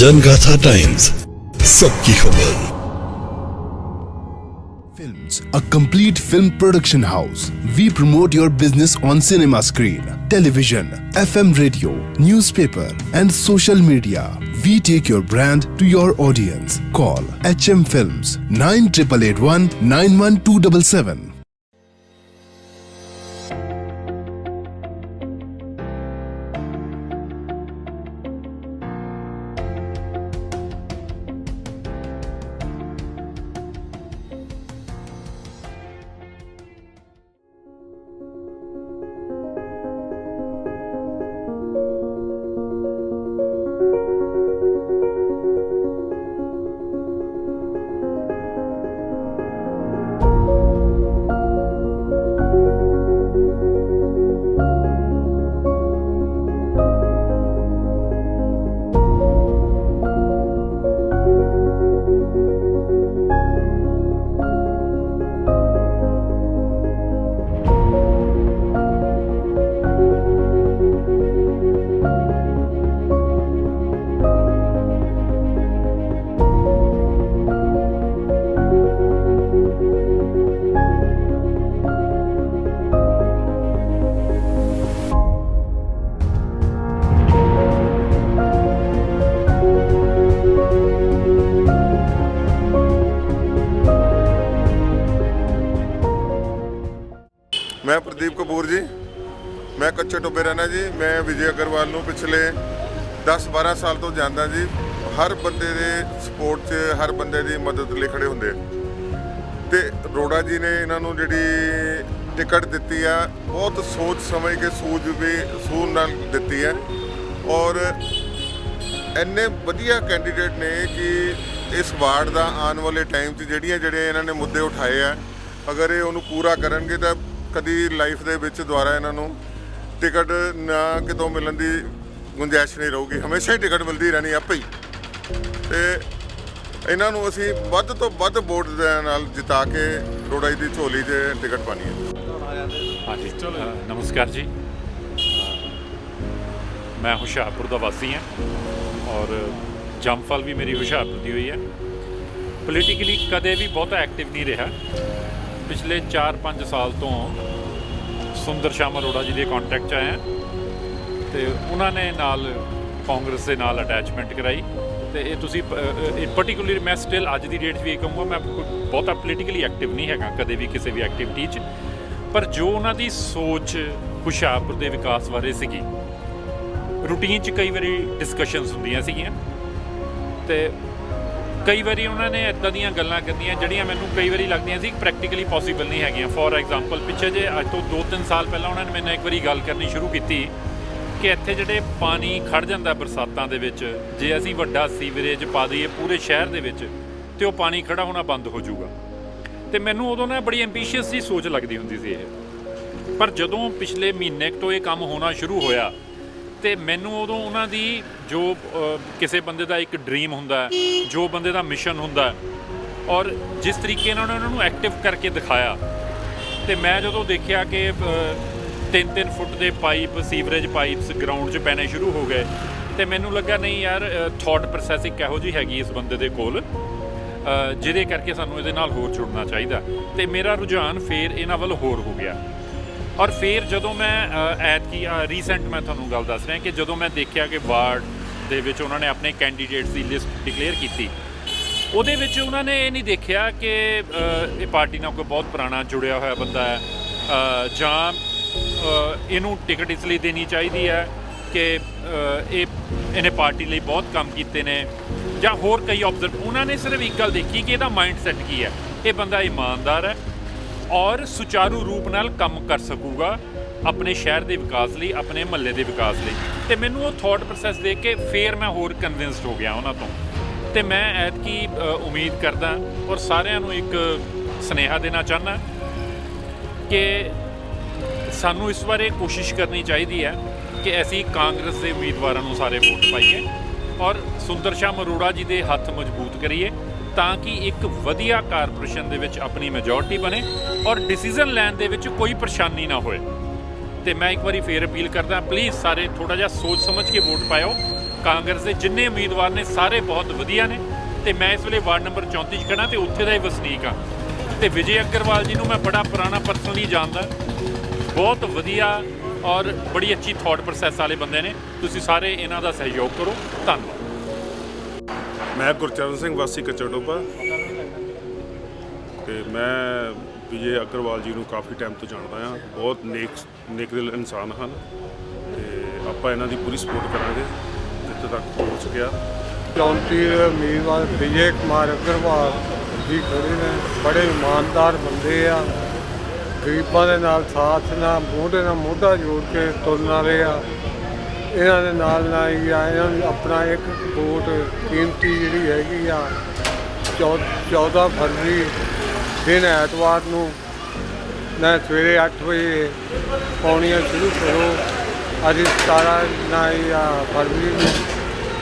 जनगाथा times सबकी खबर Films, a complete film production house. We promote your business on cinema screen, television, FM radio, newspaper, and social media. We take your brand to your audience. Call HM Films 9881 91277. Kapoor ji, ਮੈਂ ਕੱਚੇ ਟੋਬੇ ਰਹਿਣਾ ਜੀ, ਮੈਂ ਵਿਜੇ ਅਗਰਵਾਲ ਨੂੰ ਪਿਛਲੇ 10-12 ਸਾਲ ਤੋਂ ਜਾਣਦਾ ਜੀ, ਹਰ ਬੰਦੇ ਦੇ ਸਪੋਰਟ 'ਚ, ਹਰ ਬੰਦੇ ਦੀ ਮਦਦ ਲਈ ਖੜੇ ਹੁੰਦੇ ਆ। ਤੇ ਰੋੜਾ ਜੀ ਨੇ ਇਹਨਾਂ ਨੂੰ ਜਿਹੜੀ ਟਿਕਟ ਦਿੱਤੀ ਆ, ਬਹੁਤ ਸੋਚ ਸਮਝ ਕੇ ਸੂਝ ਵੀ, ਸੂਝ ਨਾਲ ਦਿੱਤੀ ਹੈ ਔਰ ਇੰਨੇ ਵਧੀਆ ਕੈਂਡੀਡੇਟ ਨੇ ਕਿ ਇਸ ਵਾਰਡ ਦਾ ਆਉਣ ਵਾਲੇ ਟਾਈਮ 'ਚ ਜਿਹੜੀਆਂ ਜਿਹੜੇ ਇਹਨਾਂ ਨੇ ਮੁੱਦੇ ਉਠਾਏ ਆ, ਅਗਰ ਇਹ ਉਹਨੂੰ ਪੂਰਾ ਕਰਨਗੇ ਤਾਂ ਕਦੀ ਲਾਈਫ ਦੇ ਵਿੱਚ ਦੁਬਾਰਾ ਇਹਨਾਂ ਨੂੰ ਟਿਕਟ ਨਾ ਕਿਤੋਂ ਮਿਲਣ ਦੀ ਗੁੰਜਾਇਸ਼ ਨਹੀਂ ਰਹੂਗੀ। ਹਮੇਸ਼ਾ ਹੀ ਟਿਕਟ ਮਿਲਦੀ ਰਹਿਣੀ ਆਪੇ ਹੀ। ਤੇ ਇਹਨਾਂ ਨੂੰ ਅਸੀਂ ਵੱਧ ਤੋਂ ਵੱਧ ਵੋਟ ਦੇ ਨਾਲ ਜਿਤਾ ਕੇ ਰੋੜਾ ਦੀ ਝੋਲੀ 'ਚ ਟਿਕਟ ਪਾਣੀ ਹੈ। ਹਾਂਜੀ। ਨਮਸਕਾਰ ਜੀ। ਮੈਂ ਹੁਸ਼ਿਆਰਪੁਰ ਦਾ ਵਾਸੀ ਹਾਂ ਔਰ ਜੰਮਫਲ ਵੀ ਮੇਰੀ ਹੁਸ਼ਿਆਰਪੁਰ ਦੀ ਹੋਈ ਹੈ। ਪੋਲੀਟੀਕਲੀ ਕਦੇ ਵੀ ਬਹੁਤਾ ਐਕਟਿਵ ਨਹੀਂ ਰਿਹਾ। ਪਿਛਲੇ 4-5 ਸਾਲ ਤੋਂ ਸੁੰਦਰ ਸ਼ਾਮ ਅਰੋੜਾ ਜੀ ਦੇ ਕੰਟੈਕਟ 'ਚ ਆਇਆ ਤੇ ਉਹਨਾਂ ਨੇ ਨਾਲ ਕਾਂਗਰਸ ਦੇ ਨਾਲ ਅਟੈਚਮੈਂਟ ਕਰਾਈ ਤੇ ਇਹ ਤੁਸੀਂ ਪਾਰਟਿਕੂਲਰਲੀ ਮੈਂ ਸਟਿਲ ਅੱਜ ਦੀ ਡੇਟ 'ਚ ਵੀ ਇਹ ਕਹੂੰਗਾ, ਮੈਂ ਬਹੁਤਾ ਪੋਲੀਟੀਕਲੀ ਐਕਟਿਵ ਨਹੀਂ ਹੈਗਾ ਕਦੇ ਵੀ ਕਿਸੇ ਵੀ ਐਕਟੀਵਿਟੀ 'ਚ, ਪਰ ਜੋ ਉਹਨਾਂ ਦੀ ਸੋਚ ਹੁਸ਼ਿਆਰਪੁਰ ਦੇ ਵਿਕਾਸ ਬਾਰੇ ਸੀਗੀ ਰੂਟੀਨ 'ਚ ਕਈ ਵਾਰੀ ਡਿਸਕਸ਼ਨਸ ਹੁੰਦੀਆਂ ਸੀਗੀਆਂ ਤੇ ਕਈ ਵਾਰੀ ਉਹਨਾਂ ਨੇ ਇਦਾਂ ਦੀਆਂ ਗੱਲਾਂ ਕਰਨੀਆਂ ਜਿਹੜੀਆਂ ਮੈਨੂੰ ਕਈ ਵਾਰੀ ਲੱਗਦੀਆਂ ਸੀ ਪ੍ਰੈਕਟੀਕਲੀ ਪੋਸੀਬਲ ਨਹੀਂ ਹੈਗੀਆਂ। ਫੋਰ ਐਗਜ਼ਾਮਪਲ ਪਿੱਛੇ ਜੇ ਅੱਜ ਤੋਂ 2-3 ਸਾਲ ਪਹਿਲਾਂ ਉਹਨਾਂ ਨੇ ਮੈਨੂੰ ਇੱਕ ਵਾਰੀ ਗੱਲ ਕਰਨੀ ਸ਼ੁਰੂ ਕੀਤੀ ਕਿ ਇੱਥੇ ਜਿਹੜੇ ਪਾਣੀ ਖੜ ਜਾਂਦਾ ਬਰਸਾਤਾਂ ਦੇ ਵਿੱਚ, ਜੇ ਅਸੀਂ ਵੱਡਾ ਸੀਵਰੇਜ ਪਾ ਦਈਏ ਪੂਰੇ ਸ਼ਹਿਰ ਦੇ ਵਿੱਚ, ਤੇ ਉਹ ਪਾਣੀ ਖੜਾ ਹੋਣਾ ਬੰਦ ਹੋ ਜਾਊਗਾ। ਤੇ ਮੈਨੂੰ ਉਦੋਂ ਨਾ ਬੜੀ ਐਂਬੀਸ਼ੀਅਸ ਜੀ ਸੋਚ ਲੱਗਦੀ ਹੁੰਦੀ ਸੀ ਇਹ। ਪਰ ਜਦੋਂ ਪਿਛਲੇ ਮਹੀਨੇ ਤੋਂ ਇਹ ਕੰਮ ਹੋਣਾ ਸ਼ੁਰੂ ਹੋਇਆ, ਤੇ ਮੈਨੂੰ ਉਦੋਂ ਉਹਨਾਂ ਦੀ ਜੋ ਕਿਸੇ ਬੰਦੇ ਦਾ ਇੱਕ ਡ੍ਰੀਮ ਹੁੰਦਾ ਹੈ, ਜੋ ਬੰਦੇ ਦਾ ਮਿਸ਼ਨ ਹੁੰਦਾ ਹੈ। ਔਰ ਜਿਸ ਤਰੀਕੇ ਨਾਲ ਉਹਨਾਂ ਨੂੰ ਐਕਟਿਵ ਕਰਕੇ ਦਿਖਾਇਆ, ਤੇ ਮੈਂ ਜਦੋਂ ਦੇਖਿਆ ਕਿ 3-3 ਫੁੱਟ ਦੇ ਪਾਈਪ ਸੀਵਰੇਜ ਪਾਈਪਸ ਗਰਾਊਂਡ 'ਚ ਪੈਣੇ ਸ਼ੁਰੂ ਹੋ ਗਏ, ਤੇ ਮੈਨੂੰ ਲੱਗਾ, ਨਹੀਂ ਯਾਰ ਥਾਟ ਇੱਕ ਇਹੋ ਜੀ ਹੈਗੀ ਇਸ ਬੰਦੇ ਦੇ ਕੋਲ? ਜਿਹਦੇ ਕਰਕੇ ਸਾਨੂੰ ਇਹਦੇ ਨਾਲ ਹੋਰ ਜੁੜਨਾ ਚਾਹੀਦਾ। ਤੇ ਮੇਰਾ ਰੁਝਾਨ ਫੇਰ ਇਹਨਾਂ ਵੱਲ ਹੋਰ ਹੋ ਗਿਆ। ਔਰ ਫਿਰ ਜਦੋਂ ਮੈਂ ਐਤਕੀ ਰੀਸੈਂਟ ਮੈਂ ਤੁਹਾਨੂੰ ਗੱਲ ਦੱਸ ਰਿਹਾ ਕਿ ਜਦੋਂ ਮੈਂ ਦੇਖਿਆ ਕਿ ਵਾਰਡ ਦੇ ਵਿੱਚ ਉਹਨਾਂ ਨੇ ਆਪਣੇ ਕੈਂਡੀਡੇਟਸ ਦੀ ਲਿਸਟ ਡਿਕਲੇਅਰ ਕੀਤੀ। ਉਹਦੇ ਵਿੱਚ ਉਹਨਾਂ ਨੇ ਇਹ ਨਹੀਂ ਦੇਖਿਆ ਕਿ ਇਹ ਪਾਰਟੀ ਨਾਲ ਕੋਈ ਬਹੁਤ ਪੁਰਾਣਾ ਜੁੜਿਆ ਹੋਇਆ ਬੰਦਾ ਹੈ। ਜਾਂ ਇਹਨੂੰ ਟਿਕਟ ਇਸ ਲਈ ਦੇਣੀ ਚਾਹੀਦੀ ਹੈ ਕਿ ਇਹ, ਇਹਨੇ ਪਾਰਟੀ ਲਈ ਬਹੁਤ ਕੰਮ ਕੀਤੇ ਨੇ। ਜਾਂ ਹੋਰ ਕਈ ਆਬਜ਼ਰਵ ਉਹਨਾਂ ਨੇ ਸਿਰਫ ਇੱਕ ਗੱਲ ਦੇਖੀ ਕਿ ਇਹਦਾ ਮਾਈਂਡ ਸੈਟ ਕੀ ਹੈ। ਇਹ ਬੰਦਾ ਇਮਾਨਦਾਰ ਹੈ ਔਰ ਸੁਚਾਰੂ ਰੂਪ ਨਾਲ ਕੰਮ ਕਰ ਸਕੂਗਾ। ਆਪਣੇ ਸ਼ਹਿਰ ਦੇ ਵਿਕਾਸ ਲਈ, ਆਪਣੇ ਮਹੱਲੇ ਦੇ ਵਿਕਾਸ ਲਈ। ਤੇ ਮੈਨੂੰ ਉਹ ਥਾਟ ਪ੍ਰੋਸੈਸ ਦੇਖ ਕੇ ਫੇਰ ਮੈਂ ਹੋਰ ਕਨਵਿੰਸਡ ਹੋ ਗਿਆ ਉਹਨਾਂ ਤੋਂ। ਤੇ ਮੈਂ ਐਤਕੀ ਉਮੀਦ ਕਰਦਾ ਔਰ ਸਾਰਿਆਂ ਨੂੰ ਇੱਕ ਸਨੇਹਾ ਦੇਣਾ ਚਾਹੁੰਦਾ ਕਿ ਸਾਨੂੰ ਇਸ ਬਾਰੇ ਕੋਸ਼ਿਸ਼ ਕਰਨੀ ਚਾਹੀਦੀ ਹੈ ਕਿ ਅਸੀਂ ਕਾਂਗਰਸ ਦੇ ਉਮੀਦਵਾਰਾਂ ਨੂੰ ਸਾਰੇ ਵੋਟ ਪਾਈਏ ਔਰ ਸੁੰਦਰ ਸ਼ਾਮ ਅਰੋੜਾ ਜੀ ਦੇ ਹੱਥ ਮਜ਼ਬੂਤ ਕਰੀਏ ਤਾਂ ਕਿ ਇੱਕ ਵਧੀਆ ਕਾਰਪੋਰੇਸ਼ਨ ਦੇ ਵਿੱਚ ਆਪਣੀ ਮੈਜੋਰਟੀ ਬਣੇ ਔਰ ਡਿਸੀਜਨ ਲੈਣ ਦੇ ਵਿੱਚ ਕੋਈ ਪਰੇਸ਼ਾਨੀ ਨਾ ਹੋਏ। ਤੇ ਮੈਂ ਇੱਕ ਵਾਰੀ ਫੇਰ ਅਪੀਲ ਕਰਦਾ ਪਲੀਜ਼ ਸਾਰੇ ਥੋੜਾ ਜਿਹਾ ਸੋਚ ਸਮਝ ਕੇ ਵੋਟ ਪਾਇਓ। ਕਾਂਗਰਸ ਦੇ ਜਿੰਨੇ ਉਮੀਦਵਾਰ ਨੇ, ਸਾਰੇ ਬਹੁਤ ਵਧੀਆ ਨੇ। ਤੇ ਮੈਂ ਇਸ ਵੇਲੇ ਵਾਰਡ ਨੰਬਰ 34 'ਚ ਖੜਾ ਤੇ ਉੱਥੇ ਦਾ ਹੀ ਵਸਨੀਕ ਆ ਤੇ ਵਿਜੇ ਅਗਰਵਾਲ ਜੀ ਨੂੰ ਮੈਂ ਬੜਾ ਪੁਰਾਣਾ ਪਰਸਨਲੀ ਜਾਣਦਾ। ਬਹੁਤ ਵਧੀਆ ਔਰ ਬੜੀ ਅੱਛੀ ਥਾਟ ਪ੍ਰੋਸੈਸ ਵਾਲੇ ਬੰਦੇ ਨੇ। ਤੁਸੀਂ ਸਾਰੇ ਇਹਨਾਂ ਦਾ ਸਹਿਯੋਗ ਕਰੋ। ਧੰਨਵਾਦ। ਮੈਂ ਗੁਰਚਰਨ ਸਿੰਘ ਵਾਸੀ ਕਚੜੋਪਾ। ਤੇ ਮੈਂ ਵਿਜੇ ਅਗਰਵਾਲ ਜੀ ਨੂੰ ਕਾਫੀ ਟਾਈਮ ਤੋਂ ਜਾਣਦਾ ਹਾਂ। ਬਹੁਤ ਨੇਕ ਨੇਕ ਇਨਸਾਨ ਹਨ ਤੇ ਆਪਾਂ ਇਹਨਾਂ ਦੀ ਪੂਰੀ ਸਪੋਰਟ ਕਰਾਂਗੇ, ਜਿੱਥੇ ਤੱਕ ਪਹੁੰਚ ਸਕਿਆ। ਚੌਂਤੀ ਉਮੀਦਵਾਰ ਵਿਜੇ ਕੁਮਾਰ ਅਗਰਵਾਲ ਜੀ ਖੜੇ ਨੇ। ਬੜੇ ਇਮਾਨਦਾਰ ਬੰਦੇ ਆ। ਗਰੀਬਾਂ ਦੇ ਨਾਲ ਸਾਥ ਨਾਲ ਮੋਢੇ ਨਾਲ ਮੋਢਾ ਜੋੜ ਕੇ ਤੁਰਨ ਵਾਲੇ ਆ। ਇਹਨਾਂ ਦੇ ਨਾਲ ਨਾਲ ਹੀ ਆ, ਇਹਨਾਂ ਨੂੰ ਆਪਣਾ ਇੱਕ ਵੋਟ ਕੀਮਤੀ ਜਿਹੜੀ ਹੈਗੀ ਆ, ਚੌ- 14 ਫਰਵਰੀ ਦਿਨ ਐਤਵਾਰ ਨੂੰ ਨਾ ਸਵੇਰੇ 8 ਵਜੇ ਪਾਉਣੀਆਂ ਸ਼ੁਰੂ ਕਰੋ। ਅੱਜ 17 ਨਾ ਹੀ ਆ ਫਰਵਰੀ ਨੂੰ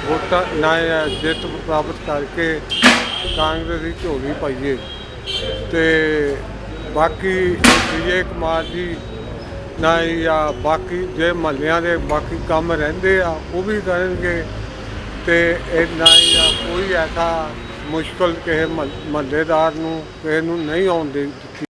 ਵੋਟਾਂ, ਨਾ ਇਹ ਜਿੱਤ ਪ੍ਰਾਪਤ ਕਰਕੇ ਕਾਂਗਰਸ ਦੀ ਝੋਲੀ ਪਾਈਏ। ਤੇ ਬਾਕੀ ਵਿਜੇ ਕੁਮਾਰ ਜੀ, ਨਾ ਹੀ ਆ ਬਾਕੀ ਜੇ ਮਹੱਲਿਆਂ ਦੇ ਬਾਕੀ ਕੰਮ ਰਹਿੰਦੇ ਆ, ਉਹ ਵੀ ਕਰਨਗੇ। ਤੇ ਇਹ ਨਾ ਹੀ ਆ ਕੋਈ ਐਸਾ ਮੁਸ਼ਕਲ ਕਿਸੇ ਮਹੱਲੇਦਾਰ ਨੂੰ ਕਿਸੇ ਨੂੰ ਨਹੀਂ ਆਉਣ ਦੇ ਦਿੱਤੀ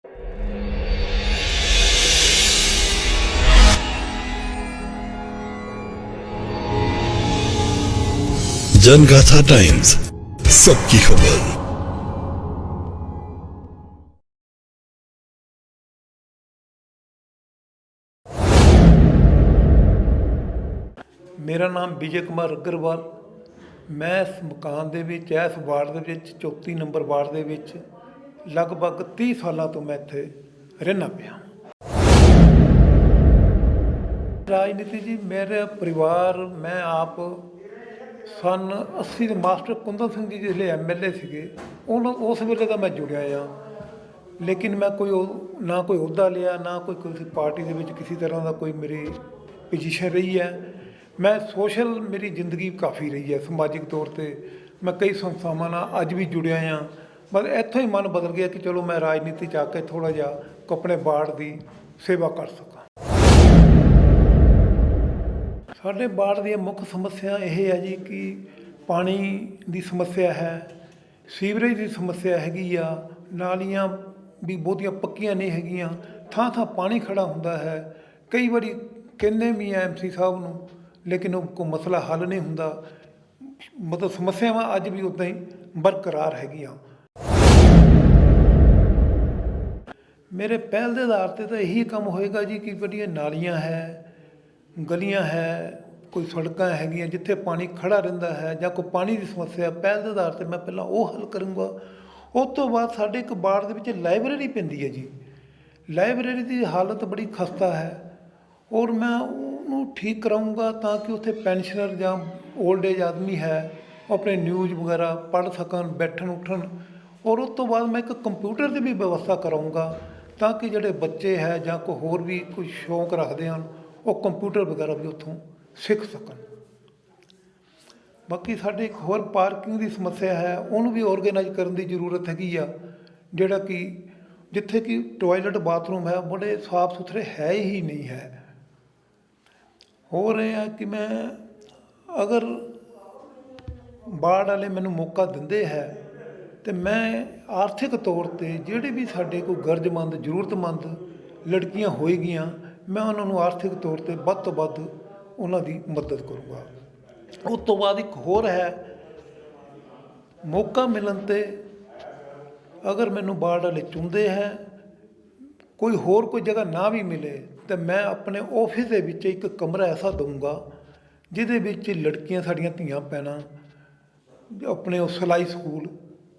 जनगाथा टाइम्स सबकी खबर ਮੇਰਾ ਨਾਮ ਵਿਜੇ ਕੁਮਾਰ ਅਗਰਵਾਲ ਮੈਂ ਇਸ ਮਕਾਨ ਦੇ ਵਿੱਚ, ਇਸ ਵਾਰਡ ਦੇ ਵਿੱਚ 34 ਨੰਬਰ ਵਾਰਡ ਦੇ ਵਿੱਚ ਲਗਭਗ 30 ਸਾਲਾਂ ਤੋਂ ਮੈਂ ਇੱਥੇ ਰਹਿਣਾ ਪਿਆ ਰਾਜਨੀਤੀ ਜੀ, ਮੇਰੇ ਪਰਿਵਾਰ, ਮੈਂ ਆਪ ਸਨ 80 ਦੇ ਮਾਸਟਰ ਕੁੰਦਨ ਸਿੰਘ ਜੀ ਜਿਹੜੇ ਐਮਐਲਏ ਸੀਗੇ, ਉਹਨਾਂ ਉਸ ਵੇਲੇ ਦਾ ਮੈਂ ਜੁੜਿਆ ਆ। ਲੇਕਿਨ ਮੈਂ ਕੋਈ ਉਹ- ਨਾ ਕੋਈ ਅਹੁਦਾ ਲਿਆ, ਨਾ ਕੋਈ ਕਿਸੇ ਪਾਰਟੀ ਦੇ ਵਿੱਚ ਕਿਸੇ ਤਰ੍ਹਾਂ ਦਾ ਕੋਈ ਮੇਰੀ ਪੋਜੀਸ਼ਨ ਰਹੀ ਹੈ। ਮੈਂ ਸੋਸ਼ਲ ਮੇਰੀ ਜ਼ਿੰਦਗੀ ਕਾਫੀ ਰਹੀ ਹੈ, ਸਮਾਜਿਕ ਤੌਰ ਤੇ ਮੈਂ ਕਈ ਸੰਸਥਾਵਾਂ ਨਾਲ ਅੱਜ ਵੀ ਜੁੜਿਆ ਆ ਬਸ ਇੱਥੋਂ ਹੀ ਮਨ ਬਦਲ ਗਿਆ ਕਿ ਚਲੋ ਮੈਂ ਰਾਜਨੀਤੀ ਚ ਆ ਕੇ ਥੋੜਾ ਜਿਹਾ ਆਪਣੇ ਬਾੜ ਦੀ ਸੇਵਾ ਕਰ ਸਕਾਂ। ਸਾਡੇ ਬਾੜ ਦੀਆਂ ਮੁੱਖ ਸਮੱਸਿਆ ਇਹ ਹੈ ਜੀ ਕਿ ਪਾਣੀ ਦੀ ਸਮੱਸਿਆ ਹੈ, ਸੀਵਰੇਜ ਦੀ ਸਮੱਸਿਆ ਹੈਗੀ ਆ, ਨਾਲੀਆਂ ਵੀ ਬਹੁਤੀਆਂ ਪੱਕੀਆਂ ਨਹੀਂ ਹੈਗੀਆਂ ਥਾਂ ਥਾਂ ਪਾਣੀ ਖੜਾ ਹੁੰਦਾ ਹੈ। ਕਈ ਵਾਰੀ ਕਹਿੰਦੇ ਵੀ ਆ ਐਮਸੀ ਸਾਹਿਬ ਨੂੰ ਲੇਕਿਨ ਉਹ ਕੋਈ ਮਸਲਾ ਹੱਲ ਨਹੀਂ ਹੁੰਦਾ। ਮਤਲਬ ਸਮੱਸਿਆਵਾਂ ਅੱਜ ਵੀ ਉਦਾਂ ਹੀ ਬਰਕਰਾਰ ਹੈਗੀਆਂ। ਮੇਰੇ ਪਹਿਲ ਦੇ ਆਧਾਰ ਤੇ ਤਾਂ ਇਹੀ ਕੰਮ ਹੋਏਗਾ ਜੀ ਕਿ ਵੱਡੀਆਂ ਨਾਲੀਆਂ ਹੈ, ਗਲੀਆਂ ਹੈ, ਕੋਈ ਸੜਕਾਂ ਹੈਗੀਆਂ, ਜਿੱਥੇ ਪਾਣੀ ਖੜਾ ਰਹਿੰਦਾ ਹੈ ਜਾਂ ਕੋਈ ਪਾਣੀ ਦੀ ਸਮੱਸਿਆ ਪਹਿਲ ਦੇ ਆਧਾਰ ਤੇ ਮੈਂ ਪਹਿਲਾਂ ਉਹ ਹੱਲ ਕਰੂੰਗਾ। ਉਸ ਤੋਂ ਬਾਅਦ ਸਾਡੇ ਇੱਕ ਬਾੜ ਦੇ ਵਿੱਚ ਲਾਇਬ੍ਰੇਰੀ ਪੈਂਦੀ ਹੈ ਜੀ। ਲਾਇਬ੍ਰੇਰੀ ਦੀ ਹਾਲਤ ਬੜੀ ਖਸਤਾ ਹੈ ਔਰ ਮੈਂ ਉਹਨੂੰ ਠੀਕ ਕਰਾਉਂਗਾ ਤਾਂ ਕਿ ਉੱਥੇ ਪੈਨਸ਼ਨਰ ਜਾਂ 올ਡ ਏਜ ਆਦਮੀ ਹੈ, ਉਹ ਆਪਣੇ ਨਿਊਜ਼ ਵਗੈਰਾ ਪੜ੍ਹ ਸਕਣ, ਬੈਠਣ, ਉੱਠਣ। ਔਰ ਉਸ ਤੋਂ ਬਾਅਦ ਮੈਂ ਇੱਕ ਕੰਪਿਊਟਰ ਦੀ ਵੀ ਵਿਵਸਥਾ ਕਰਾਉਂਗਾ ਤਾਂ ਕਿ ਜਿਹੜੇ ਬੱਚੇ ਹੈ ਜਾਂ ਕੋਈ ਹੋਰ ਵੀ ਕੋਈ ਸ਼ੌਂਕ ਰੱਖਦੇ ਹਨ, ਉਹ ਕੰਪਿਊਟਰ ਵਗੈਰਾ ਵੀ ਉੱਥੋਂ ਸਿੱਖ ਸਕਣ। ਬਾਕੀ ਸਾਡੇ ਇੱਕ ਹੋਰ ਪਾਰਕਿੰਗ ਦੀ ਸਮੱਸਿਆ ਹੈ, ਉਹਨੂੰ ਵੀ ਆਰਗੇਨਾਈਜ਼ ਕਰਨ ਦੀ ਜ਼ਰੂਰਤ ਹੈਗੀ ਆ, ਜਿਹੜਾ ਕਿ ਜਿੱਥੇ ਕਿ ਟਾਇਲਟ ਬਾਥਰੂਮ ਹੈ, ਬੜੇ ਸਾਫ਼ ਸੁਥਰੇ ਹੈ ਹੀ ਨਹੀਂ ਹੈ। ਹੋਰ ਇਹ ਹੈ ਕਿ ਮੈਂ ਅਗਰ ਬਾੜ ਵਾਲੇ ਮੈਨੂੰ ਮੌਕਾ ਦਿੰਦੇ ਹੈ ਤੇ ਮੈਂ ਆਰਥਿਕ ਤੌਰ ਤੇ ਜਿਹੜੇ ਵੀ ਸਾਡੇ ਕੋਈ ਗਰਜਮੰਦ, ਜ਼ਰੂਰਤਮੰਦ ਲੜਕੀਆਂ ਹੋਏਗੀਆਂ, ਮੈਂ ਉਹਨਾਂ ਨੂੰ ਆਰਥਿਕ ਤੌਰ ਤੇ ਵੱਧ ਤੋਂ ਵੱਧ ਉਹਨਾਂ ਦੀ ਮਦਦ ਕਰੂੰਗਾ। ਉਸ ਤੋਂ ਬਾਅਦ ਇੱਕ ਹੋਰ ਹੈ, ਮੌਕਾ ਮਿਲਣ ਤੇ ਅਗਰ ਮੈਨੂੰ ਬਾੜ ਵਾਲੇ ਚੁੰਦੇ ਹੈ, ਕੋਈ ਹੋਰ ਕੋਈ ਜਗ੍ਹਾ ਨਾ ਵੀ ਮਿਲੇ ਤੇ ਮੈਂ ਆਪਣੇ ਆਫਿਸ ਦੇ ਵਿੱਚ ਇੱਕ ਕਮਰਾ ਐਸਾ ਦਊਂਗਾ, ਜਿਹਦੇ ਵਿੱਚ ਲੜਕੀਆਂ ਸਾਡੀਆਂ ਧੀਆਂ ਭੈਣਾਂ ਆਪਣੇ ਉਹ ਸਿਲਾਈ ਸਕੂਲ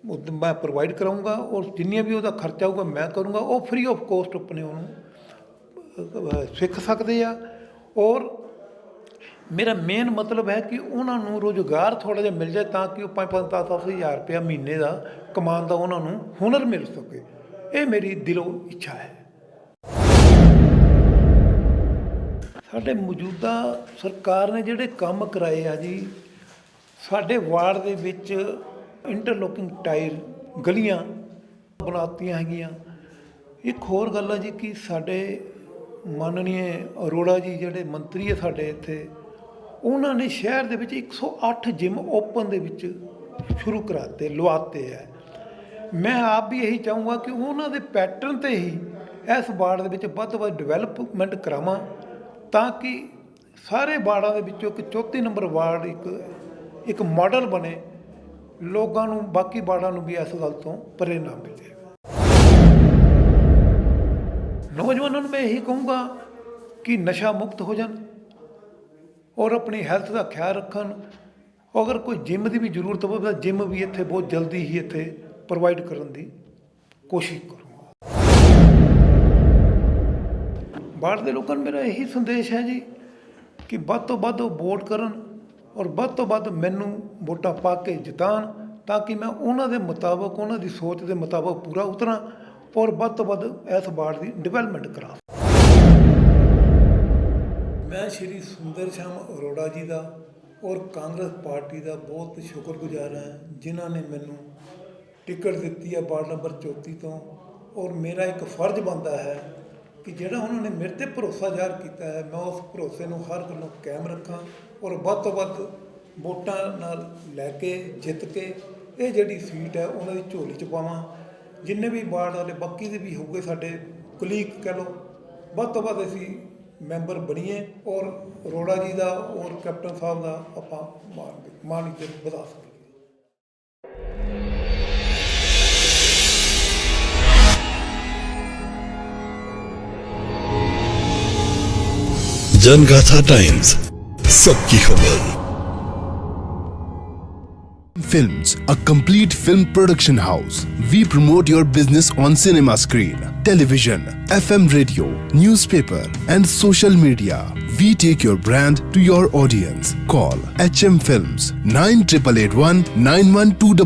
ਉਹ ਮੈਂ ਪ੍ਰੋਵਾਈਡ ਕਰਾਉਂਗਾ ਔਰ ਜਿੰਨੀਆਂ ਵੀ ਉਹਦਾ ਖਰਚਾ ਹੋਊਗਾ ਮੈਂ ਕਰੂੰਗਾ, ਉਹ ਫ੍ਰੀ ਆਫ ਕੋਸਟ ਆਪਣੇ ਉਹਨੂੰ ਸਿੱਖ ਸਕਦੇ ਆ। ਔਰ ਮੇਰਾ ਮੇਨ ਮਤਲਬ ਹੈ ਕਿ ਉਹਨਾਂ ਨੂੰ ਰੋਜ਼ਗਾਰ ਥੋੜਾ ਜਿਹਾ ਮਿਲ ਜਾਏ ਤਾਂ ਕਿ ਉਹ 5-5 10 ਹਜ਼ਾਰ ਰੁਪਇਆ ਮਹੀਨੇ ਦਾ ਕਮਾਉਣ ਦਾ ਉਹਨਾਂ ਨੂੰ ਹੁਨਰ ਮਿਲ ਸਕੇ। ਇਹ ਮੇਰੀ ਦਿਲੋਂ ਇੱਛਾ ਹੈ। ਸਾਡੇ ਮੌਜੂਦਾ ਸਰਕਾਰ ਨੇ ਜਿਹੜੇ ਕੰਮ ਕਰਾਏ ਆ ਜੀ, ਸਾਡੇ ਵਾਰਡ ਦੇ ਵਿੱਚ ਇੰਟਰਲੋਕਿੰਗ ਟਾਇਰ ਗਲੀਆਂ ਬਣਾਤੀਆਂ ਹੈਗੀਆਂ। ਇੱਕ ਹੋਰ ਗੱਲ ਹੈ ਜੀ ਕਿ ਸਾਡੇ ਮਾਨਨੀय ਅਰੋੜਾ ਜੀ ਜਿਹੜੇ ਮੰਤਰੀ ਹੈ ਸਾਡੇ ਇੱਥੇ, ਉਹਨਾਂ ਨੇ ਸ਼ਹਿਰ ਦੇ ਵਿੱਚ 108 ਜਿਮ ਓਪਨ ਦੇ ਵਿੱਚ ਸ਼ੁਰੂ ਕਰਾਤੇ, ਲਵਾਤੇ ਹੈ ਮੈਂ ਆਪ ਵੀ ਇਹੀ ਚਾਹੂੰਗਾ ਕਿ ਉਹਨਾਂ ਦੇ ਪੈਟਰਨ ਤੇ ਹੀ ਇਸ ਵਾਰਡ ਦੇ ਵਿੱਚ ਵੱਧ ਤੋਂ ਵੱਧ ਡਿਵੈਲਪਮੈਂਟ ਕਰਾਵਾਂ। ਤਾਂ ਕਿ ਸਾਰੇ ਵਾਰਡਾਂ ਦੇ ਵਿੱਚੋਂ ਇੱਕ 34 ਨੰਬਰ ਵਾਰਡ ਇੱਕ ਇੱਕ ਮਾਡਲ ਬਣੇ, ਲੋਕਾਂ ਨੂੰ, ਬਾਕੀ ਵਾਰਡਾਂ ਨੂੰ ਵੀ ਇਸ ਗੱਲ ਤੋਂ ਪ੍ਰੇਰਨਾ ਮਿਲੇ। ਨੌਜਵਾਨਾਂ ਨੂੰ ਮੈਂ ਇਹੀ ਕਹੂੰਗਾ ਕਿ ਨਸ਼ਾ ਮੁਕਤ ਹੋ ਜਾਣ ਔਰ ਆਪਣੀ ਹੈਲਥ ਦਾ ਖਿਆਲ ਰੱਖਣ। ਅਗਰ ਕੋਈ ਜਿਮ ਦੀ ਵੀ ਜ਼ਰੂਰਤ ਹੋਵੇ ਤਾਂ ਜਿਮ ਵੀ ਇੱਥੇ ਬਹੁਤ ਜਲਦੀ ਹੀ ਇੱਥੇ ਪ੍ਰੋਵਾਈਡ ਕਰਨ ਦੀ ਕੋਸ਼ਿਸ਼ ਕਰੋ। ਬਾਹਰ ਦੇ ਲੋਕਾਂ ਨੂੰ ਮੇਰਾ ਇਹੀ ਸੰਦੇਸ਼ ਹੈ ਜੀ ਕਿ ਵੱਧ ਤੋਂ ਵੱਧ ਉਹ ਵੋਟ ਕਰਨ ਔਰ ਵੱਧ ਤੋਂ ਵੱਧ ਮੈਨੂੰ ਵੋਟਾਂ ਪਾ ਕੇ ਜਿਤਾਣ ਤਾਂ ਕਿ ਮੈਂ ਉਹਨਾਂ ਦੇ ਮੁਤਾਬਕ, ਉਹਨਾਂ ਦੀ ਸੋਚ ਦੇ ਮੁਤਾਬਕ ਪੂਰਾ ਉਤਰਾਂ ਔਰ ਵੱਧ ਤੋਂ ਵੱਧ ਇਸ ਵਾਰਡ ਦੀ ਡਿਵੈਲਪਮੈਂਟ ਕਰਾਂ। ਮੈਂ ਸ਼੍ਰੀ ਸੁੰਦਰ ਸ਼ਾਮ ਅਰੋੜਾ ਜੀ ਦਾ ਔਰ ਕਾਂਗਰਸ ਪਾਰਟੀ ਦਾ ਬਹੁਤ ਸ਼ੁਕਰਗੁਜ਼ਾਰ ਹਾਂ ਜਿਨ੍ਹਾਂ ਨੇ ਮੈਨੂੰ ਟਿਕਟ ਦਿੱਤੀ ਹੈ ਵਾਰਡ ਨੰਬਰ 34 ਤੋਂ ਔਰ ਮੇਰਾ ਇੱਕ ਫਰਜ਼ ਬਣਦਾ ਹੈ ਕਿ ਜਿਹੜਾ ਉਹਨਾਂ ਨੇ ਮੇਰੇ ਤੇ ਭਰੋਸਾ ਜ਼ਾਹਰ ਕੀਤਾ ਹੈ, ਮੈਂ ਉਸ ਭਰੋਸੇ ਨੂੰ ਹਰ ਗੱਲੋਂ ਕਾਇਮ ਰੱਖਾਂ ਔਰ ਵੱਧ ਤੋਂ ਵੱਧ ਵੋਟਾਂ ਨਾਲ ਲੈ ਕੇ, ਜਿੱਤ ਕੇ ਇਹ ਜਿਹੜੀ ਸੀਟ ਹੈ ਉਹਨਾਂ ਦੀ ਝੋਲੀ 'ਚ ਪਾਵਾਂ। ਜਿੰਨੇ ਵੀ ਵਾਰਡ ਵਾਲੇ, ਬਾਕੀ ਦੇ ਵੀ ਹੋਊਗੇ ਸਾਡੇ ਕੁਲੀਗ ਕਹਿ ਲਓ, ਵੱਧ ਤੋਂ ਵੱਧ ਅਸੀਂ ਮੈਂਬਰ ਬਣੀਏ ਔਰ ਅਰੋੜਾ ਜੀ ਦਾ ਔਰ ਕੈਪਟਨ ਸਾਹਿਬ ਦਾ ਆਪਾਂ ਮਾਣ ਮਾਨ ਇੱਜ਼ਤ ਵਧਾ ਸਕੀਏ। जनगाथा टाइम्स सबकी खबर Films, a complete film production house. We promote your business on cinema screen, television, FM radio, newspaper, and social media. We take your brand to your audience. Call HM Films 9881 912